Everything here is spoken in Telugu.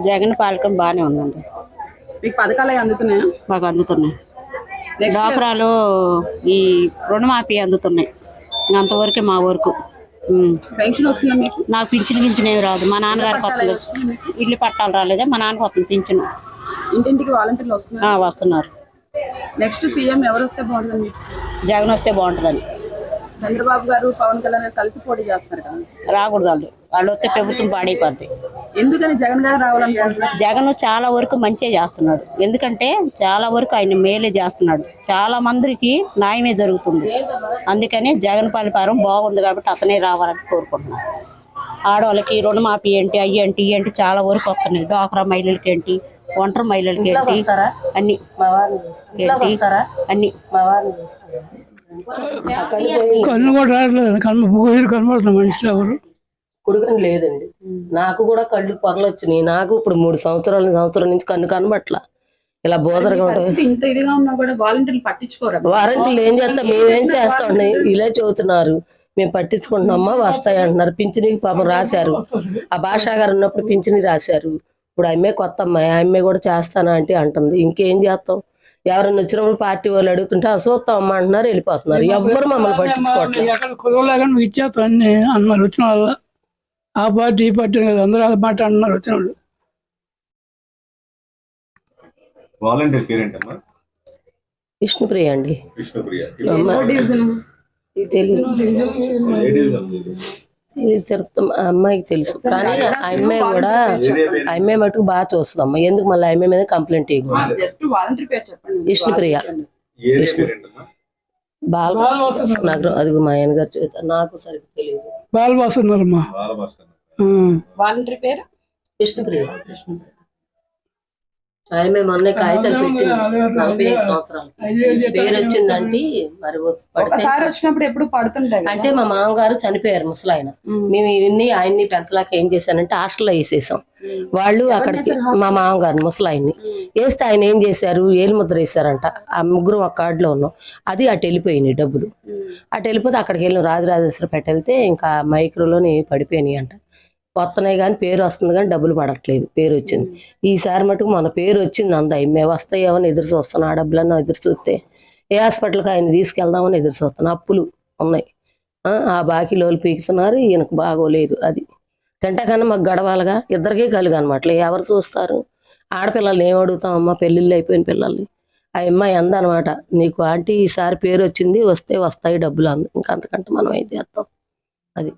జగన్ పాలకం బాగానే ఉందండి. మీకు పథకాలు అందుతున్నాయా? మాకు అందుతున్నాయి. డాక్రాలు ఈ రుణమాఫీ అందుతున్నాయి. అంతవరకే మా వరకు. పెన్షన్ వస్తుందా మీకు? నాకు పింఛన్ గించిన ఏమి రాదు. మా నాన్నగారు మీకు? ఇల్లు పట్టాలు రాలేదే? మా నాన్న కొత్త పింఛను. ఇంటింటికి వాలంటీర్లు వస్తున్నారు? ఆ, వస్తున్నారు. నెక్స్ట్ సీఎం ఎవరు వస్తే బాగుంటుంది జగన్ వస్తే బాగుంటుందని చంద్రబాబు గారు పవన్ కళ్యాణ్ గారు కలిసి పోటీ చేస్తారు కదా. రాకూడదు వాళ్ళు. వాళ్ళు వస్తే ప్రభుత్వం పాడైపోద్ది. ఎందుకని జగన్ గారు రావాలనుకుంటున్నారు? జగన్ చాలా వరకు మంచిగా చేస్తున్నాడు. ఎందుకంటే చాలా వరకు ఆయన మేలే చేస్తున్నాడు. చాలా మందికి న్యాయమే జరుగుతుంది. అందుకని జగన్ పరిపాలన బాగుంది కాబట్టి అతనే రావాలని కోరుకుంటున్నాను ఆడవాళ్ళకి రుణమాఫీ ఏంటి అయ్యి ఏంటి ఏంటి చాలా వరకు వస్తున్నాయి. డ్వాక్రా మహిళలకి ఏంటి ఒంటరి మహిళలకి ఏంటి అన్ని ఏంటి అన్ని. కన్ను కూడా రావట్లేదు. కన్ను పోయి కనబడుతుంది మనుషులు ఎవరు? కుడుకని లేదండి. నాకు కూడా కళ్ళు పొరలు వచ్చినాయి నాకు ఇప్పుడు మూడు సంవత్సరాల సంవత్సరం నుంచి కన్ను కనబట్ల. ఇలా బోదరగా ఉంటుంది. పరిస్థితి ఇంత ఇదిగా ఉన్నా కూడా వాలంటీర్లు పట్టించుకోరా? వారంటీలు ఏం చేస్తాం? మేమేం చేస్తామండి? ఇలా చెబుతున్నారు. మేము పట్టించుకుంటున్నామా? వస్తాయి అంటున్నారు. పింఛనీకి పాపం రాశారు. ఆ భాషా గారు ఉన్నప్పుడు పింఛని రాశారు. ఇప్పుడు అమ్మే కొత్త అమ్మాయి. ఆ అమ్మాయి కూడా చేస్తానా అంటే అంటుంది. ఇంకేం చేస్తాం? ఎవరైనా వచ్చినప్పుడు పార్టీ వాళ్ళు అడుగుతుంటే ఆ చూస్తాం అమ్మ అంటున్నారు. వెళ్ళిపోతున్నారు. ఎవ్వరు మమ్మల్ని పట్టించుకోవట్లేదు. అన్నారు వచ్చిన వాళ్ళ ఆ పార్టీ ఈ పార్టీ కాదు అందరూ ఆ మాట అన్నారు వచ్చిన వాళ్ళు వాలంటీర్ పేరేంటమ్మా విష్ణుప్రియ అండి. విష్ణుప్రియ. చెప్తాం అమ్మాయికి తెలుసు. కానీ ఆ అమ్మాయి కూడా ఆ అమ్మాయి మటుకు బాగా చూస్తుందమ్మా. ఎందుకు మళ్ళీ అమ్మాయి మీద కంప్లైంట్ ఇవ్వకూడదు? జస్ట్ వాలంటీర్ పేరు చెప్పండి. విష్ణుప్రియ. బాగా నాకు అది మా ఆయన గారు చెబుతారు నాకు సరిగ్గా తెలియదు బాల్ వస్తున్నారమ్మా బాలభాస్కర్. వాలంటీర్ పేరు? విష్ణుప్రియ. ఆమె మొన్న కాగితాలు పెట్టింది. నలభై ఐదు సంవత్సరాలు. పేరు వచ్చిందంటే మరి ఒకసారి వచ్చినప్పుడు ఎప్పుడు పడుతుంటాయి అంటే మా మామగారు చనిపోయారు ముసలాయన. మేము. ఇన్ని ఆయన్ని పెంచలాక ఏం చేశానంటే హాస్టల్లో వేసేసాం. వాళ్ళు అక్కడికి మా మామగారు ముసలాయన్ని. వేస్తే ఆయన ఏం చేశారు? ఏలు ముద్ర వేశారంట. ఆ ముగ్గురు ఒక కార్డులో ఉన్నాం. అది అటు వెళ్ళిపోయినాయి డబ్బులు. అటు వెళ్ళిపోతే అక్కడికి వెళ్ళిన రాజరాజేశ్వర పెట్ట వెళ్తే ఇంకా మైక్రోలోని పడిపోయినాయి అంట. వస్తున్నాయి కానీ పేరు వస్తుంది కానీ డబ్బులు పడట్లేదు పేరు వచ్చింది. ఈసారి మటుకు మన పేరు వచ్చింది అంద. మేము వస్తాయేమని ఎదురు చూస్తున్నాం ఆ డబ్బులన్నా ఎదురు చూస్తే ఏ హాస్పిటల్కి ఆయన తీసుకెళ్దామని ఎదురు చూస్తున్నాం. అప్పులు ఉన్నాయి. ఆ, ఆ బాకీలోలు పీకుతున్నారు ఈయనకు బాగోలేదు అది. తింటకన్నా మాకు గడవాలిగా. ఇద్దరికీ కలుగు అనమాట ఎవరు చూస్తారు? ఆడపిల్లల్ని ఏం అడుగుతామమ్మా పెళ్ళిళ్ళు అయిపోయిన పిల్లల్ని. ఆ అమ్మాయి అందనమాట నీకు ఆంటీ ఈసారి పేరు వచ్చింది వస్తే వస్తాయి డబ్బులు అంది. ఇంకా అంతకంటే మనం ఏం చేస్తాం? అది.